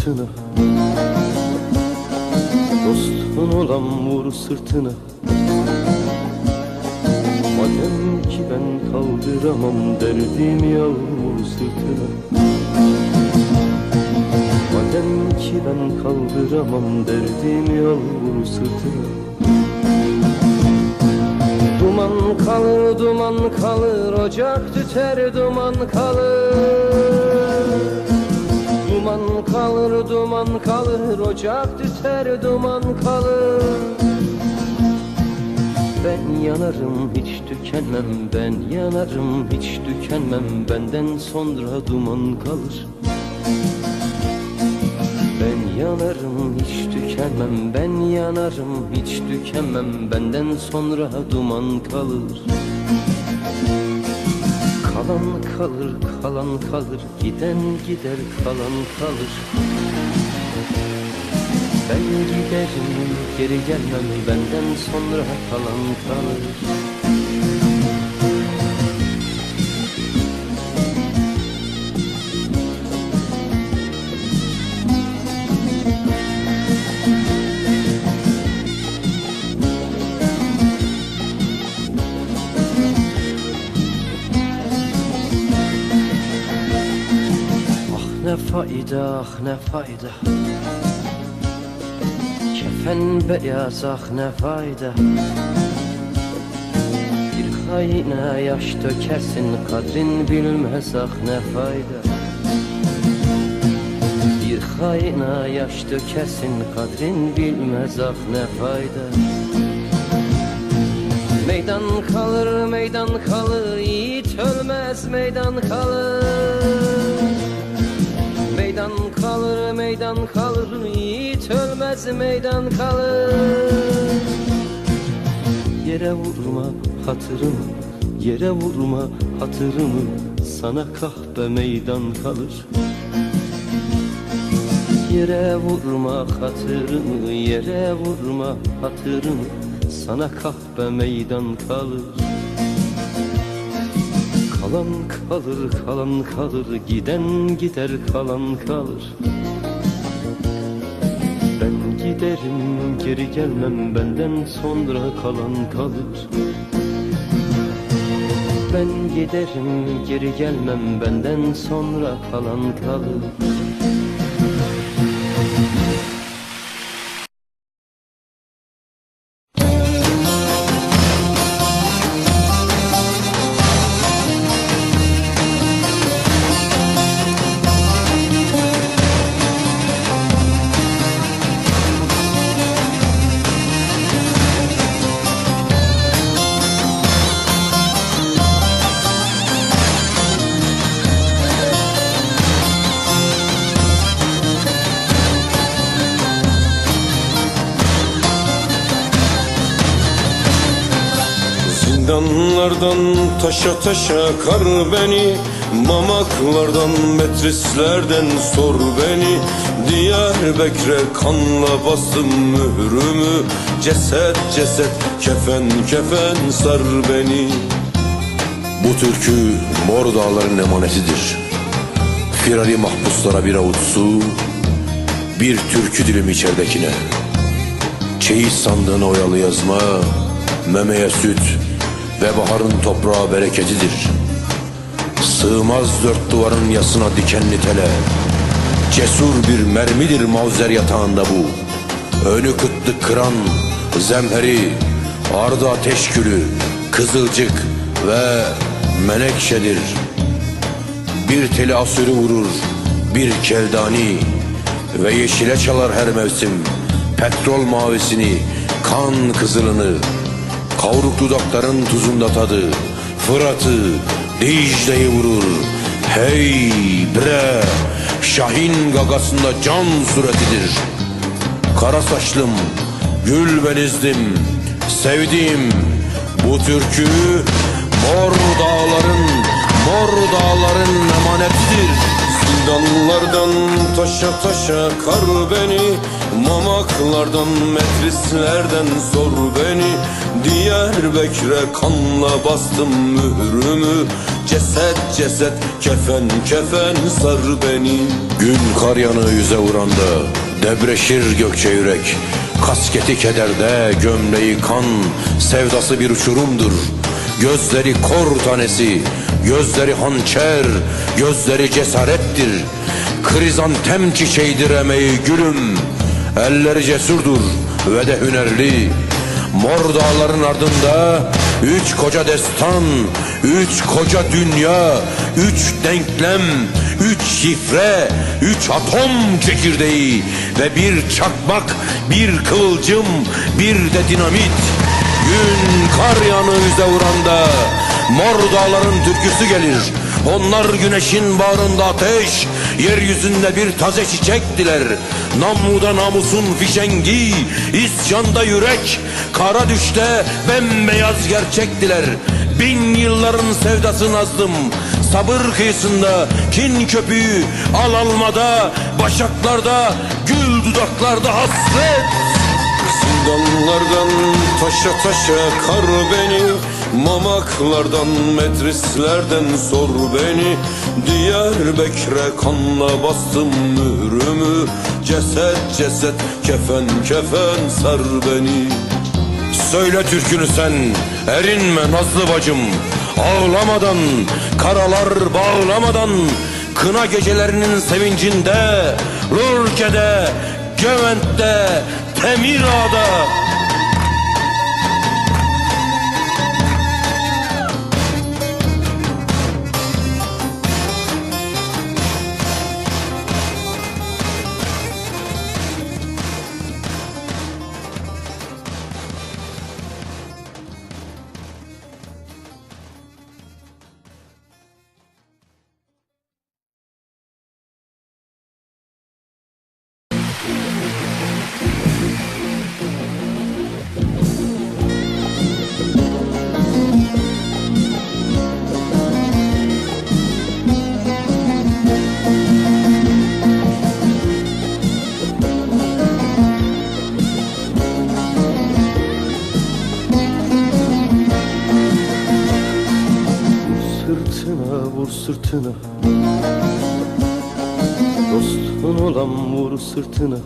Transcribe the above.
sırtına. Dostun olan vur sırtına. Madem ki ben kaldıramam derdimi al vur sırtına. Madem ki ben kaldıramam derdimi al vur sırtına. Duman kalır duman kalır ocak tüter duman kalır kalır duman kalır ocak tüter duman kalır. Ben yanarım hiç tükenmem ben yanarım hiç tükenmem benden sonra duman kalır. Ben yanarım hiç tükenmem Ben yanarım hiç tükenmem Benden sonra duman kalır Kalan kalır kalan kalır Giden gider kalan kalır. Ben giderim geri gelmem Benden sonra kalan kalır fayda ne fayda Kefen beyaz ah ne fayda Bir haine yaş dökersin kadrin bilmez ah ne fayda Bir haine yaş dökersin kadrin bilmez ah ne fayda Meydan kalır meydan kalır yiğit ölmez meydan kalır Meydan kalır meydan kalır yiğit ölmez meydan kalır. Yere vurma hatırımı yere vurma hatırımı sana kahpe meydan kalır. Yere vurma hatırımı yere vurma hatırımı sana kahpe meydan kalır Kalan kalır kalan kalır giden gider kalan kalır. Ben giderim geri gelmem benden sonra kalan kalır. Ben giderim geri gelmem benden sonra kalan kalır Zindanlardan taşa taşa kar beni Mamaklardan metrislerden sor beni Diyarbakır'a kanla bastım mührümü Ceset ceset kefen kefen sar beni Bu türkü Mor Dağların emanetidir. Firari mahpuslara bir avuç su, bir türkü dilim içeridekine. Çeyiz sandığına oyalı yazma, memeye süt ve baharın toprağı bereketidir. Sığmaz dört duvarın yasına dikenli tele. Cesur bir mermidir mavzer yatağında bu. Önü kıtlık kıran zemheri, ardı ateş külü, kızılcık ve menekşedir. Bir teli asürü vurur, bir keldani ve yeşile çalar her mevsim. Petrol mavisini, kan kızılını, kavruk dudakların tuzunda tadı. Fırat'ı, Dicle'yi vurur. Hey bre, Şahin gagasında can suretidir. Kara saçlım, gül benizdim, sevdiğim bu türkü mor dağların, mor dağların emanetidir. Zindanlardan taşa taşa kar beni Mamaklardan metrislerden sor beni. Diyarbakır'a kanla bastım mührümü Ceset ceset kefen kefen sar beni. Gün kar yanığı yüze vuranda Debreşir gökçe yürek. Kasketi kederde gömleği kan Sevdası bir uçurumdur. Gözleri kor tanesi Gözleri hançer Gözleri cesarettir. Krizantem çiçeğidir emeği gülüm. Elleri cesurdur ve de hünerli. Mor dağların ardında Üç koca destan Üç koca dünya Üç denklem Üç şifre Üç atom çekirdeği Ve bir çakmak Bir kıvılcım Bir de dinamit. Gün kar yanı yüze vuranda Mor dağların türküsü gelir. Onlar güneşin bağrında ateş Yeryüzünde bir taze çiçektiler Namuda namusun fişengi İsyanda yürek. Kara düşte bembeyaz gerçektiler Bin yılların sevdası nazdım Sabır kıyısında kin köpüğü Al almada Başaklarda Gül dudaklarda hasret. Zindanlardan taşa taşa kar beni Mamaklardan metrislerden sor beni. Diyarbakır'a kanla bastım mührümü. Ceset ceset kefen kefen sar beni. Söyle türkünü sen Erinme nazlı bacım. Ağlamadan Karalar bağlamadan Kına gecelerinin sevincinde Lurke'de Gevent'te Temira'da vur sırtına Dostun olan vur sırtına